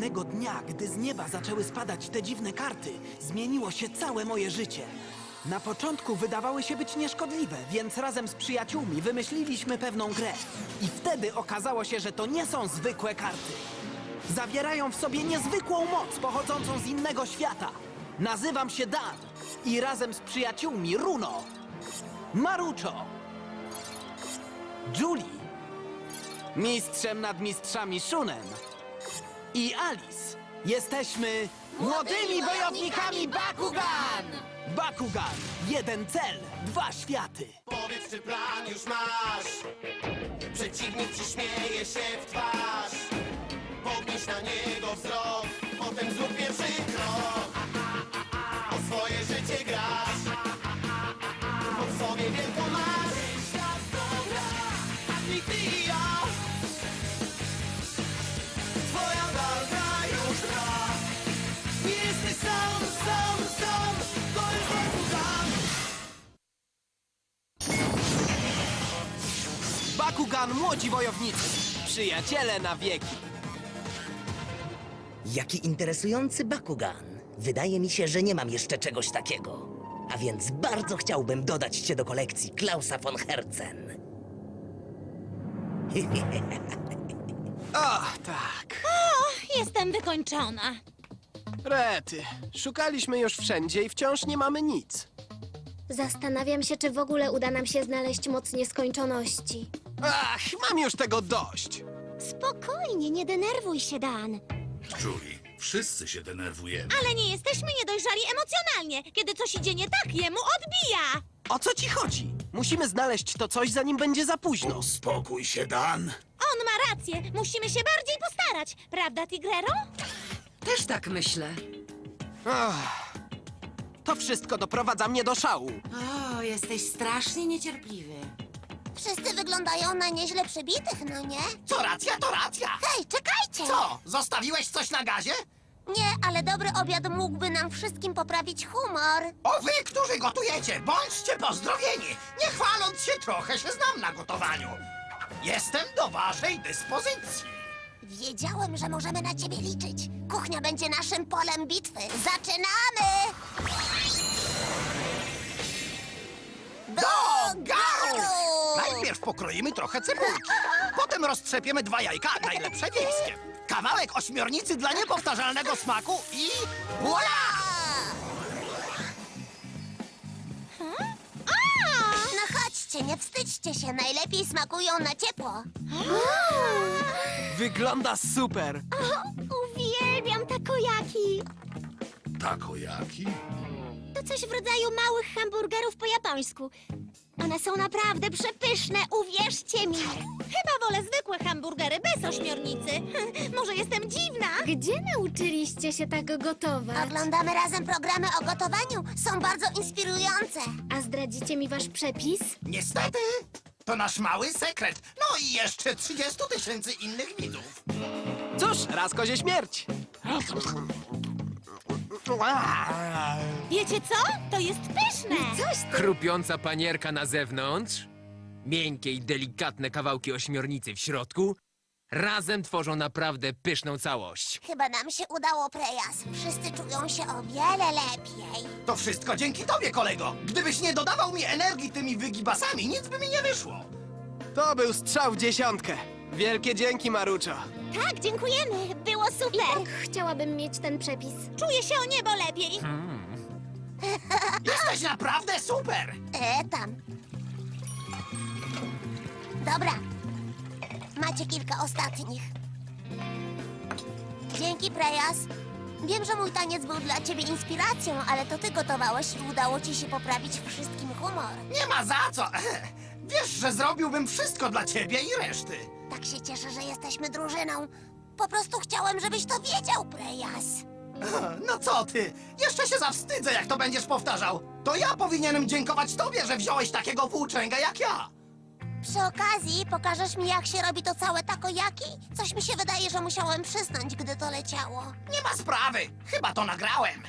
Pewnego dnia, gdy z nieba zaczęły spadać te dziwne karty, zmieniło się całe moje życie. Na początku wydawały się być nieszkodliwe, więc razem z przyjaciółmi wymyśliliśmy pewną grę. I wtedy okazało się, że to nie są zwykłe karty. Zawierają w sobie niezwykłą moc pochodzącą z innego świata. Nazywam się Dan i razem z przyjaciółmi Runo, Marucho, Julie, mistrzem nad mistrzami Shunen i Alice. Jesteśmy młodymi wojownikami Bakugan! Bakugan, jeden cel, dwa światy. Powiedz, czy plan już masz? Przeciwnik ci śmieje się w twarz. Podnieś na niego wzrok, potem zrób pierwszy krok. Bakugan, młodzi wojownicy, przyjaciele na wieki. Jaki interesujący Bakugan. Wydaje mi się, że nie mam jeszcze czegoś takiego. A więc bardzo chciałbym dodać cię do kolekcji Klausa von Herzen. O, tak. Jestem wykończona. Rety, szukaliśmy już wszędzie i wciąż nie mamy nic. Zastanawiam się, czy w ogóle uda nam się znaleźć moc nieskończoności. Ach, mam już tego dość. Spokojnie, nie denerwuj się, Dan. Julie, wszyscy się denerwujemy. Ale nie jesteśmy niedojrzali emocjonalnie. Kiedy coś idzie nie tak, jemu odbija. O co ci chodzi? Musimy znaleźć to coś, zanim będzie za późno. Uspokój się, Dan. On ma rację. Musimy się bardziej postarać. Prawda, Tigrero? Też tak myślę. Ach, to wszystko doprowadza mnie do szału. O, jesteś strasznie niecierpliwy. Wszyscy wyglądają na nieźle przybitych, no nie? Co racja, to racja. Hej, czekajcie! Co, zostawiłeś coś na gazie? Nie, ale dobry obiad mógłby nam wszystkim poprawić humor. O wy, którzy gotujecie, bądźcie pozdrowieni. Nie chwaląc się, trochę się znam na gotowaniu. Jestem do waszej dyspozycji. Wiedziałem, że możemy na ciebie liczyć. Kuchnia będzie naszym polem bitwy. Zaczynamy! Najpierw pokroimy trochę cebulki, potem roztrzepiemy dwa jajka, najlepsze wiejskie. Kawałek ośmiornicy dla niepowtarzalnego smaku i voila! No chodźcie, nie wstydźcie się. Najlepiej smakują na ciepło. Wygląda super. Uwielbiam takojaki. Takojaki? To coś w rodzaju małych hamburgerów po japońsku. One są naprawdę przepyszne, uwierzcie mi. Chyba wolę zwykłe hamburgery bez ośmiornicy. Może jestem dziwna? Gdzie nauczyliście się tak gotować? Oglądamy razem programy o gotowaniu. Są bardzo inspirujące. A zdradzicie mi wasz przepis? Niestety, to nasz mały sekret. No i jeszcze 30 tysięcy innych widzów. Cóż, raz kozie śmierć. Wiecie co? To jest pyszne. Coś ty... Chrupiąca panierka na zewnątrz, miękkie i delikatne kawałki ośmiornicy w środku, razem tworzą naprawdę pyszną całość. Chyba nam się udało, Prejas. Wszyscy czują się o wiele lepiej. To wszystko dzięki tobie, kolego. Gdybyś nie dodawał mi energii tymi wygibasami, nic by mi nie wyszło. To był strzał w dziesiątkę. Wielkie dzięki, Maruczo. Tak, dziękujemy. Było super. Tak, chciałabym mieć ten przepis. Czuję się o niebo lepiej. Jesteś naprawdę super. E, tam. Dobra. Macie kilka ostatnich. Dzięki, Prejas. Wiem, że mój taniec był dla ciebie inspiracją, ale to ty gotowałeś i udało ci się poprawić wszystkim humor. Nie ma za co. Wiesz, że zrobiłbym wszystko dla ciebie i reszty. Tak się cieszę, że jesteśmy drużyną. Po prostu chciałem, żebyś to wiedział, Prejas. No co ty? Jeszcze się zawstydzę, jak to będziesz powtarzał. To ja powinienem dziękować tobie, że wziąłeś takiego włóczęga jak ja. Przy okazji pokażesz mi, jak się robi to całe takojaki? Coś mi się wydaje, że musiałem przysnąć, gdy to leciało. Nie ma sprawy. Chyba to nagrałem.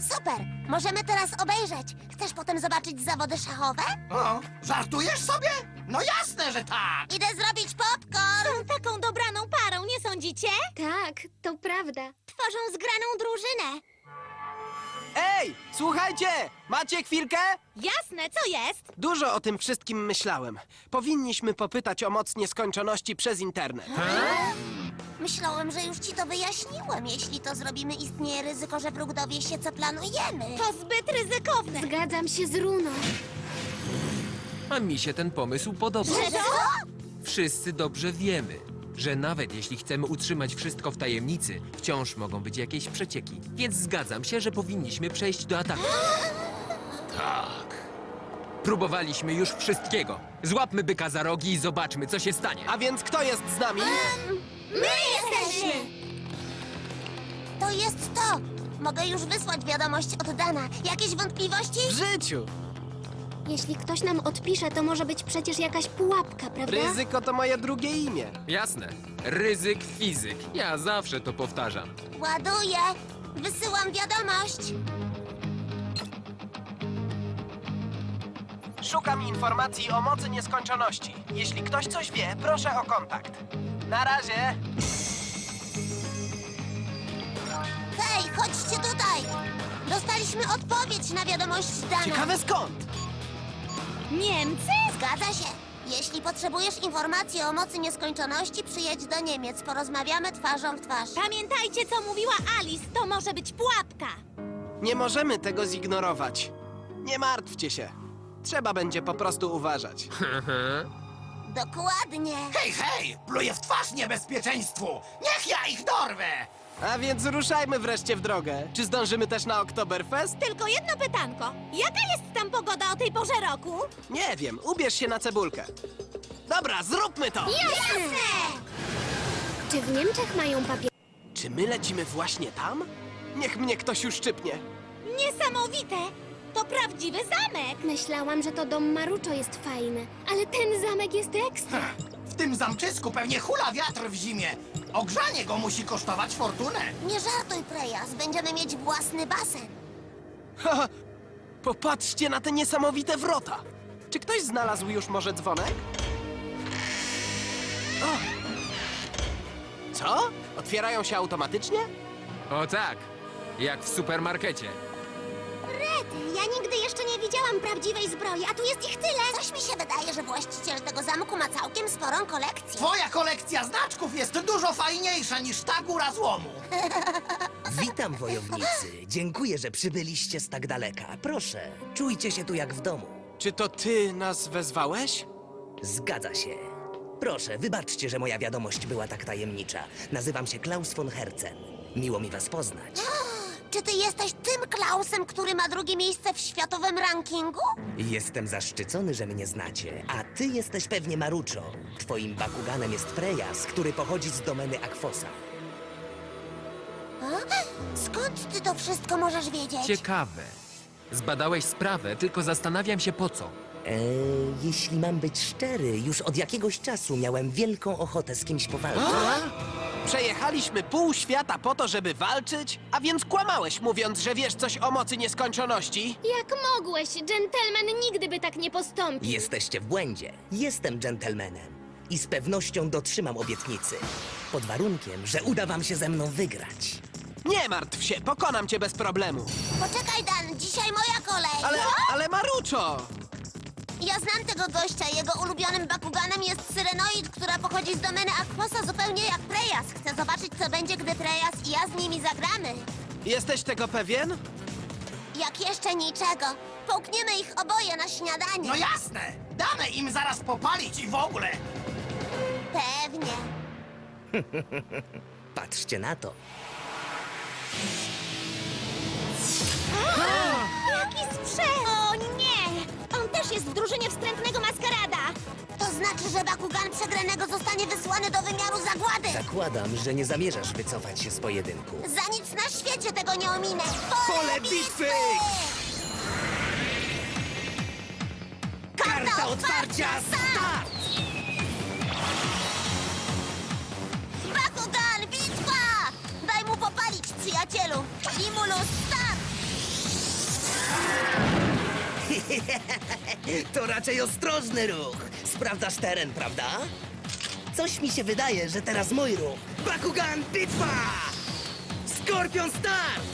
Super! Możemy teraz obejrzeć. Chcesz potem zobaczyć zawody szachowe? O, żartujesz sobie? No jasne, że tak. Idę zrobić popcorn! Są taką dobraną parą, nie sądzicie? Tak, to prawda. prawda. Tworzą zgraną drużynę. Ej, słuchajcie! Macie chwilkę? Jasne, co jest? Dużo o tym wszystkim myślałem. Powinniśmy popytać o moc nieskończoności przez internet. Myślałem, że już ci to wyjaśniłem. Jeśli to zrobimy, istnieje ryzyko, że wróg dowie się, co planujemy. To zbyt ryzykowne. Zgadzam się z Runą. A mi się ten pomysł podoba. Że co? Wszyscy dobrze wiemy, że nawet jeśli chcemy utrzymać wszystko w tajemnicy, wciąż mogą być jakieś przecieki. Więc zgadzam się, że powinniśmy przejść do ataku. Tak. Próbowaliśmy już wszystkiego. Złapmy byka za rogi i zobaczmy, co się stanie. A więc kto jest z nami? My jesteśmy! To jest to! Mogę już wysłać wiadomość od Dana. Jakieś wątpliwości? W życiu! Jeśli ktoś nam odpisze, to może być przecież jakaś pułapka, prawda? Ryzyko to moje drugie imię. Jasne. Ryzyk fizyk. Ja zawsze to powtarzam. Ładuję! Wysyłam wiadomość! Szukam informacji o mocy nieskończoności. Jeśli ktoś coś wie, proszę o kontakt. Na razie! Hej, chodźcie tutaj! Dostaliśmy odpowiedź na wiadomość Dana. Ciekawe skąd? Niemcy? Zgadza się. Jeśli potrzebujesz informacji o mocy nieskończoności, przyjedź do Niemiec. Porozmawiamy twarzą w twarz. Pamiętajcie, co mówiła Alice. To może być pułapka. Nie możemy tego zignorować. Nie martwcie się. Trzeba będzie po prostu uważać. Dokładnie. Hej, hej! Pluję w twarz niebezpieczeństwu! Niech ja ich dorwę! A więc ruszajmy wreszcie w drogę. Czy zdążymy też na Oktoberfest? Tylko jedno pytanko. Jaka jest tam pogoda o tej porze roku? Nie wiem, ubierz się na cebulkę. Dobra, zróbmy to! Jasne! Czy w Niemczech mają papier? Czy my lecimy właśnie tam? Niech mnie ktoś uszczypnie. Niesamowite! To prawdziwy zamek! Myślałam, że to dom Maruczo jest fajny, ale ten zamek jest ekstra. W tym zamczysku pewnie hula wiatr w zimie. Ogrzanie go musi kosztować fortunę. Nie żartuj, Prejas. Będziemy mieć własny basen. Haha, popatrzcie na te niesamowite wrota. Czy ktoś znalazł już może dzwonek? O! Co? Otwierają się automatycznie? O tak, jak w supermarkecie. Nigdy jeszcze nie widziałam prawdziwej zbroi, a tu jest ich tyle. Coś mi się wydaje, że właściciel tego zamku ma całkiem sporą kolekcję. Twoja kolekcja znaczków jest dużo fajniejsza niż ta góra złomu. Witam, wojownicy. Dziękuję, że przybyliście z tak daleka. Proszę, czujcie się tu jak w domu. Czy to ty nas wezwałeś? Zgadza się. Proszę, wybaczcie, że moja wiadomość była tak tajemnicza. Nazywam się Klaus von Herzen. Miło mi was poznać. Czy ty jesteś tym Klausem, który ma drugie miejsce w światowym rankingu? Jestem zaszczycony, że mnie znacie, a ty jesteś pewnie Maruczo. Twoim Bakuganem jest Frejas, który pochodzi z domeny Akwosa. A? Skąd ty to wszystko możesz wiedzieć? Ciekawe. Zbadałeś sprawę, tylko zastanawiam się po co. Eee, jeśli mam być szczery, już od jakiegoś czasu miałem wielką ochotę z kimś powalczyć. Przejechaliśmy pół świata po to, żeby walczyć? A więc kłamałeś, mówiąc, że wiesz coś o mocy nieskończoności? Jak mogłeś? Gentleman nigdy by tak nie postąpił. Jesteście w błędzie. Jestem dżentelmenem i z pewnością dotrzymam obietnicy. Pod warunkiem, że uda wam się ze mną wygrać. Nie martw się, pokonam cię bez problemu. Poczekaj, Dan, dzisiaj moja kolej. Ale, ale Maruczo! Ja znam tego gościa. Jego ulubionym Bakuganem jest Syrenoid, która pochodzi z domeny Aquosa zupełnie jak Prejas. Chcę zobaczyć, co będzie, gdy Prejas i ja z nimi zagramy. Jesteś tego pewien? Jak jeszcze niczego. Połkniemy ich oboje na śniadanie. No jasne! Damy im zaraz popalić i w ogóle. Pewnie. Patrzcie na to. Drużynie wstrętnego maskarada! To znaczy, że Bakugan przegranego zostanie wysłany do wymiaru zagłady. Zakładam, że nie zamierzasz wycofać się z pojedynku. Za nic na świecie tego nie ominę. Pole bitwy! Karta otwarcia start! Bakugan, bitwa! Daj mu popalić, przyjacielu. Limulus, start! To raczej ostrożny ruch. Sprawdzasz teren, prawda? Coś mi się wydaje, że teraz mój ruch. Bakugan, bitwa! Skorpion Start!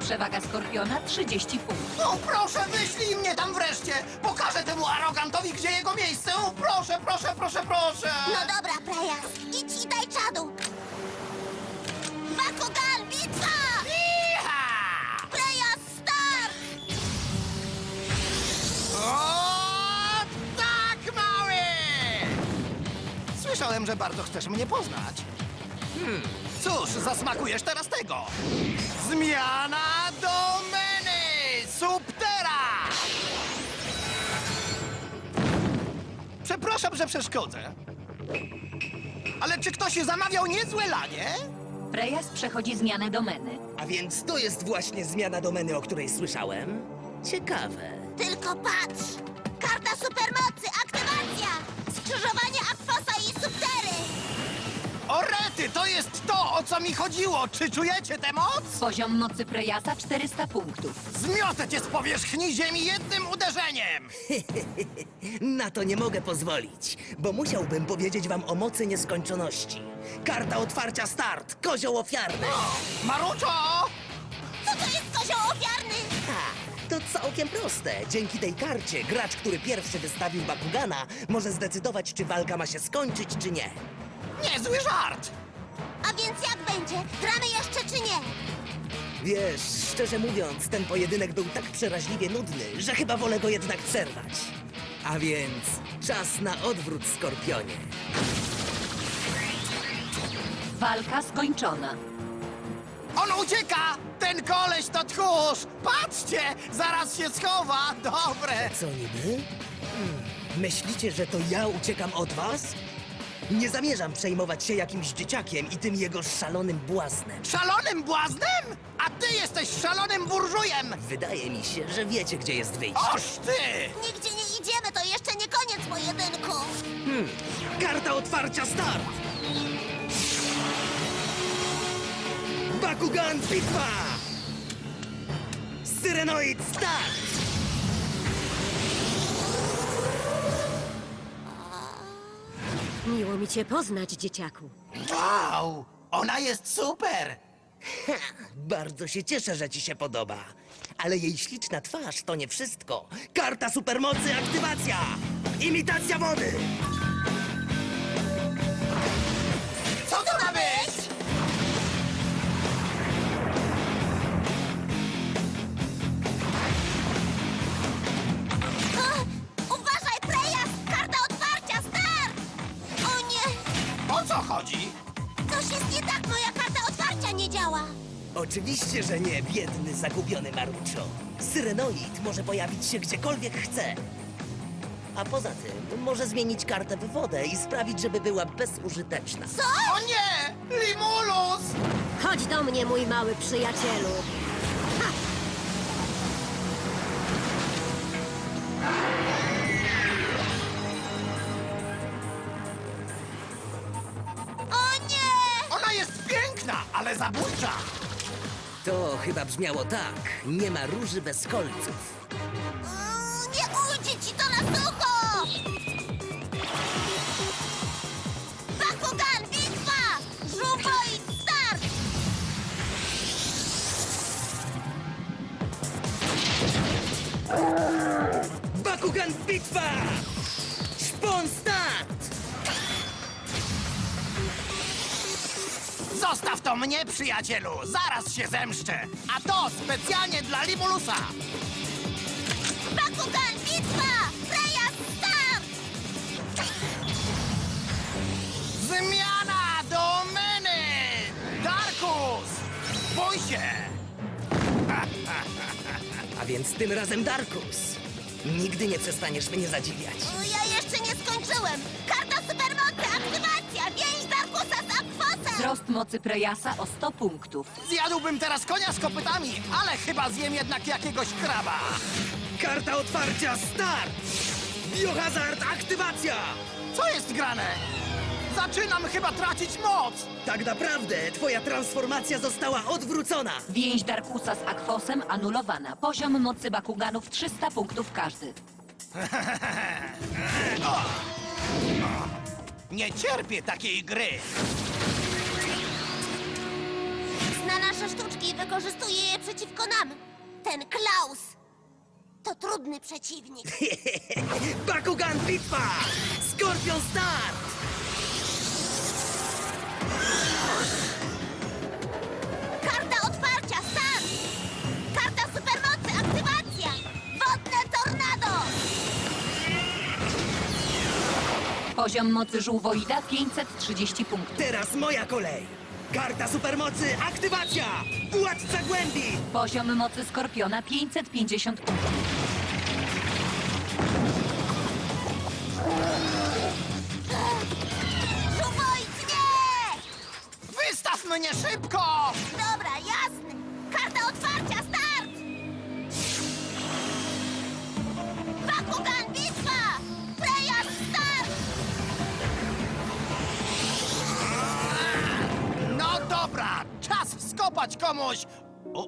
Przewaga Skorpiona 30 punktów. No proszę, wyślij mnie tam wreszcie! Pokażę temu arogantowi, gdzie jego miejsce! O, proszę, proszę, proszę, proszę! No dobra, Prejas, idź i daj czadu. Iha! Prejas, start! O, tak, mały! Słyszałem, że bardzo chcesz mnie poznać. Hmm, cóż, zasmakujesz teraz tego. Zmiana domeny! Subtera! Przepraszam, że przeszkodzę. Ale czy ktoś zamawiał niezłe lanie? Prejas przechodzi zmianę domeny. A więc to jest właśnie zmiana domeny, o której słyszałem? Ciekawe. Tylko patrz! Karta supermocy, aktywacja! Skrzyżowanie jest to, o co mi chodziło! Czy czujecie tę moc? Poziom mocy Prejasa 400 punktów. Zmiotę cię z powierzchni ziemi jednym uderzeniem! Na to nie mogę pozwolić, bo musiałbym powiedzieć wam o mocy nieskończoności. Karta otwarcia start, kozioł ofiarny. Maruczo! Co to jest kozioł ofiarny? Ha, to całkiem proste. Dzięki tej karcie gracz, który pierwszy wystawił Bakugana, może zdecydować, czy walka ma się skończyć, czy nie. Niezły żart! A więc jak będzie? Gramy jeszcze czy nie? Wiesz, szczerze mówiąc, ten pojedynek był tak przeraźliwie nudny, że chyba wolę go jednak przerwać. A więc czas na odwrót, Skorpionie. Walka skończona. On ucieka! Ten koleś to tchórz! Patrzcie! Zaraz się schowa! Dobre! Co niby? Hmm, myślicie, że to ja uciekam od was? Nie zamierzam przejmować się jakimś dzieciakiem i tym jego szalonym błaznem. Szalonym błaznem? A ty jesteś szalonym burżujem! Wydaje mi się, że wiecie, gdzie jest wyjście. Oż ty! Nigdzie nie idziemy, to jeszcze nie koniec pojedynku. Karta otwarcia start! Bakugan bitwa! Syrenoid start! Miło mi cię poznać, dzieciaku. Wow! Ona jest super! Bardzo się cieszę, że ci się podoba. Ale jej śliczna twarz to nie wszystko. Karta supermocy aktywacja! Imitacja wody! Oczywiście, że nie, biedny, zagubiony Maruczo. Syrenoid może pojawić się gdziekolwiek chce. A poza tym może zmienić kartę w wodę i sprawić, żeby była bezużyteczna. Co? O nie! Limulus! Chodź do mnie, mój mały przyjacielu. To chyba brzmiało tak. Nie ma róży bez kolców. Mm, Nie ujdzie ci to na sucho! Bakugan, bitwa! Żuboid, start! Bakugan bitwa! Szpon Zostaw to mnie, przyjacielu! Zaraz się zemszczę! A to specjalnie dla Limulusa! Bakugan, bitwa! Start! Zmiana domeny! Darkus! Bój się! A więc tym razem Darkus. Nigdy nie przestaniesz mnie zadziwiać. Ja jeszcze nie skończyłem! Wzrost mocy Prejasa o 100 punktów. Zjadłbym teraz konia z kopytami, ale chyba zjem jednak jakiegoś kraba! Karta otwarcia start! Biohazard aktywacja! Co jest grane? Zaczynam chyba tracić moc! Tak naprawdę twoja transformacja została odwrócona. Więź Darkusa z Akwosem anulowana. Poziom mocy Bakuganów 300 punktów każdy. Nie cierpię takiej gry. Nasze sztuczki i wykorzystuje je przeciwko nam. Ten Klaus to trudny przeciwnik. Bakugan bitwa! Skorpion start! Karta otwarcia, start! Karta supermocy, aktywacja! Wodne tornado! Poziom mocy żółwoida 530 punktów. Teraz moja kolej! Karta supermocy, aktywacja! Władca głębi! Poziom mocy skorpiona 550 punktów. Wystaw mnie szybko! Komuś! O,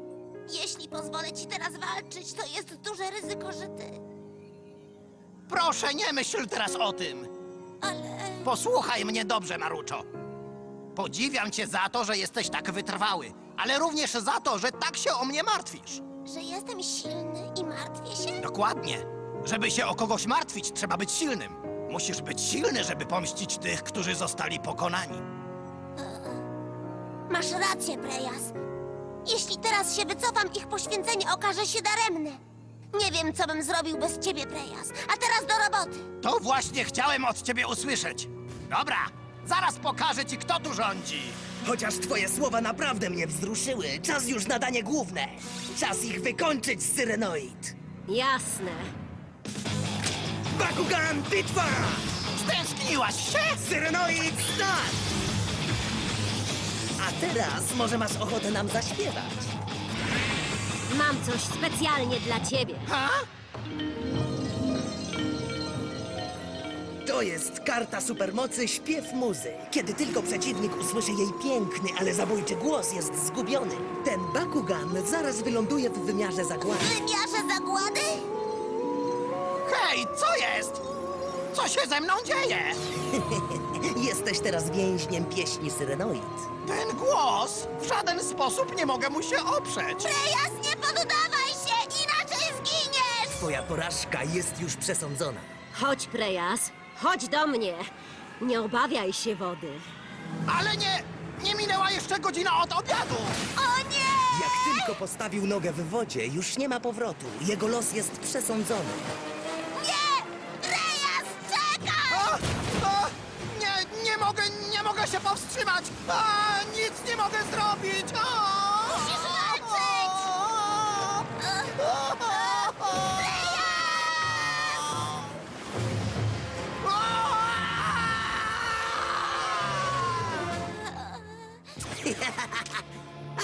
Jeśli pozwolę ci teraz walczyć, to jest duże ryzyko, że ty... proszę, nie myśl teraz o tym. Ale... Posłuchaj mnie dobrze, Maruczo. Podziwiam cię za to, że jesteś tak wytrwały, ale również za to, że tak się o mnie martwisz. Że jestem silny i martwię się? Dokładnie. Żeby się o kogoś martwić, trzeba być silnym. Musisz być silny, żeby pomścić tych, którzy zostali pokonani. Masz rację, Prejas. Jeśli teraz się wycofam, ich poświęcenie okaże się daremne. Nie wiem, co bym zrobił bez ciebie, Prejas. A teraz do roboty. To właśnie chciałem od ciebie usłyszeć. Dobra, zaraz pokażę ci, kto tu rządzi. Chociaż twoje słowa naprawdę mnie wzruszyły, czas już na danie główne. Czas ich wykończyć, Syrenoid. Jasne. Bakugan bitwa! Stęskniłaś się? Syrenoid start! A teraz może masz ochotę nam zaśpiewać. Mam coś specjalnie dla ciebie. Ha? To jest karta supermocy Śpiew Muzy. Kiedy tylko przeciwnik usłyszy jej piękny, ale zabójczy głos, jest zgubiony. Ten Bakugan zaraz wyląduje w wymiarze zagłady. W wymiarze zagłady? Hej, co jest? Co się ze mną dzieje? Jesteś teraz więźniem pieśni Syrenoid. Ten głos? W żaden sposób nie mogę mu się oprzeć. Prejas, nie poddawaj się, inaczej zginiesz! Twoja porażka jest już przesądzona. Chodź, Prejas. Chodź do mnie. Nie obawiaj się wody. Ale nie, nie minęła jeszcze godzina od obiadu. O nie! Jak tylko postawił nogę w wodzie, już nie ma powrotu. Jego los jest przesądzony. Mogę się powstrzymać. A, nic nie mogę zrobić. A, Musisz walczyć!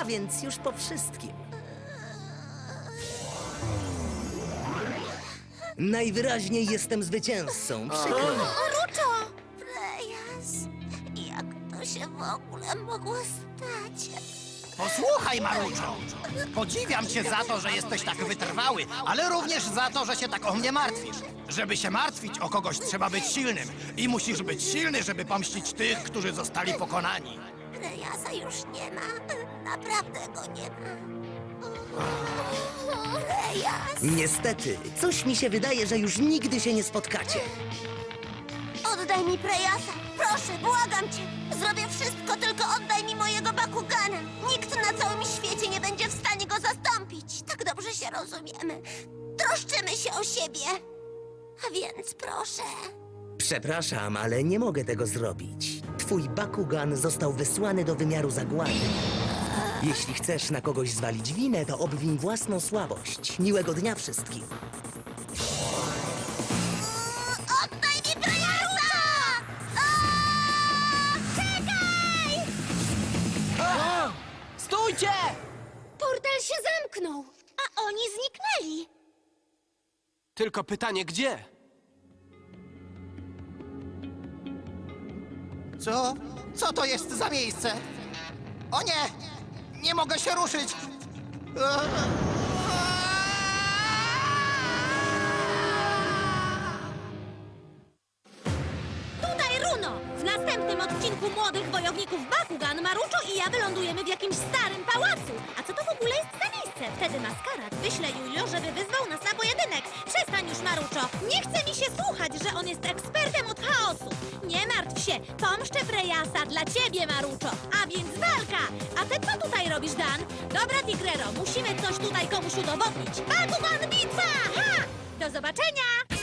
A więc już po wszystkim. Najwyraźniej jestem zwycięzcą. Przykro. mi. To się w ogóle mogło stać? Posłuchaj, Maruczo. Podziwiam cię za to, że jesteś tak wytrwały, ale również za to, że się tak o mnie martwisz. Żeby się martwić o kogoś, trzeba być silnym. I musisz być silny, żeby pomścić tych, którzy zostali pokonani. Prejasa już nie ma. Naprawdę go nie ma. Prejas! Niestety, coś mi się wydaje, że już nigdy się nie spotkacie. Oddaj mi Prejasa! Proszę, błagam cię! Zrobię wszystko, tylko oddaj mi mojego Bakugana! Nikt na całym świecie nie będzie w stanie go zastąpić! Tak dobrze się rozumiemy. Troszczymy się o siebie. A więc proszę. Przepraszam, ale nie mogę tego zrobić. Twój Bakugan został wysłany do wymiaru zagłady. Jeśli chcesz na kogoś zwalić winę, to obwin własną słabość. Miłego dnia wszystkim. Tylko pytanie, gdzie? Co? Co to jest za miejsce? O nie! Nie mogę się ruszyć! Tutaj Runo! W następnym odcinku Młodych Wojowników Bakugan, Maruczo i ja wylądujemy w jakimś starym pałacu. A co to w ogóle jest za miejsce? Wtedy Maskarat wyśle Julio, żeby wyzwał nas na pojedynek. Przestań już, Maruczo. Nie chce mi się słuchać, że on jest ekspertem od chaosu. Nie martw się, pomszczę Prejasa dla ciebie, Maruczo. A więc walka! A ty co tutaj robisz, Dan? Dobra, Tigrero, musimy coś tutaj komuś udowodnić. Bakugan bitwa! Ha! Do zobaczenia!